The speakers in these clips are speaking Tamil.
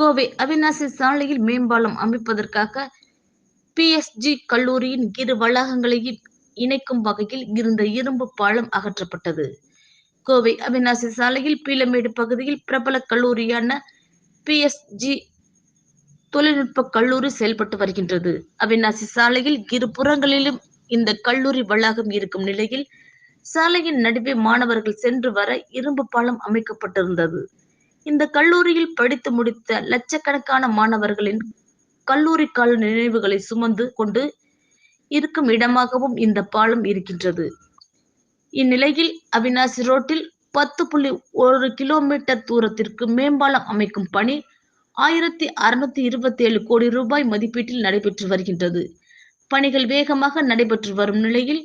கோவை அவிநாசி சாலையில் மேம்பாலம் அமைப்பதற்காக பிஎஸ்ஜி கல்லூரியின் இரு வளாகங்களையும் இணைக்கும் வகையில் இருந்த இரும்பு பாலம் அகற்றப்பட்டது. கோவை அவிநாசி சாலையில் பீலமேடு பகுதியில் பிரபல கல்லூரியான பிஎஸ்ஜி தொழில்நுட்ப கல்லூரி செயல்பட்டு வருகின்றது. அவிநாசி சாலையில் இரு புறங்களிலும் இந்த கல்லூரி வளாகம் இருக்கும் நிலையில் சாலையின் நடுவே மாணவர்கள் சென்று வர இரும்பு பாலம் அமைக்கப்பட்டிருந்தது. இந்த கல்லூரியில் படித்து முடித்த லட்சக்கணக்கான மாணவர்களின் கல்லூரி கால நினைவுகளை சுமந்து கொண்டு இருக்கும் இடமாகவும் இந்த பாலம் இருக்கின்றது. இந்நிலையில் அவினாசி ரோட்டில் பத்து புள்ளி ஒரு கிலோமீட்டர் தூரத்திற்கு மேம்பாலம் அமைக்கும் பணி ஆயிரத்தி அறுநூத்தி இருபத்தி ஏழு கோடி ரூபாய் மதிப்பீட்டில் நடைபெற்று வருகின்றது. பணிகள் வேகமாக நடைபெற்று வரும் நிலையில்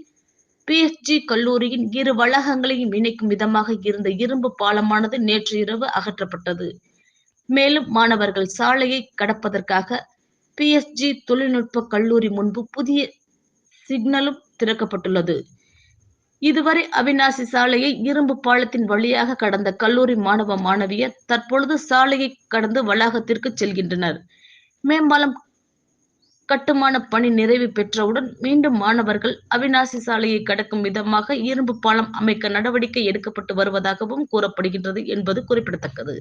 பிஎஸ்ஜி கல்லூரியின் இரு வளாகங்களையும் இணைக்கும் விதமாக இருந்த இரும்பு பாலமானது நேற்று இரவு அகற்றப்பட்டது. மேலும் மாணவர்கள் சாலையை கடப்பதற்காக பிஎஸ்ஜி தொழில்நுட்ப கல்லூரி முன்பு புதிய சிக்னலும் திறக்கப்பட்டுள்ளது. இதுவரை அவிநாசி சாலையை இரும்பு பாலத்தின் வழியாக கடந்த கல்லூரி மாணவ மாணவியர் தற்பொழுது சாலையை கடந்து வளாகத்திற்கு செல்கின்றனர். மேம்பாலம் கட்டுமான பணி நிறைவு பெற்றவுடன் மீண்டும் மாணவர்கள் அவிநாசி சாலையை கடக்கும் விதமாக இரும்பு பாலம் அமைக்க நடவடிக்கை எடுக்கப்பட்டு வருவதாகவும் கூறப்படுகின்றது என்பது குறிப்பிடத்தக்கது.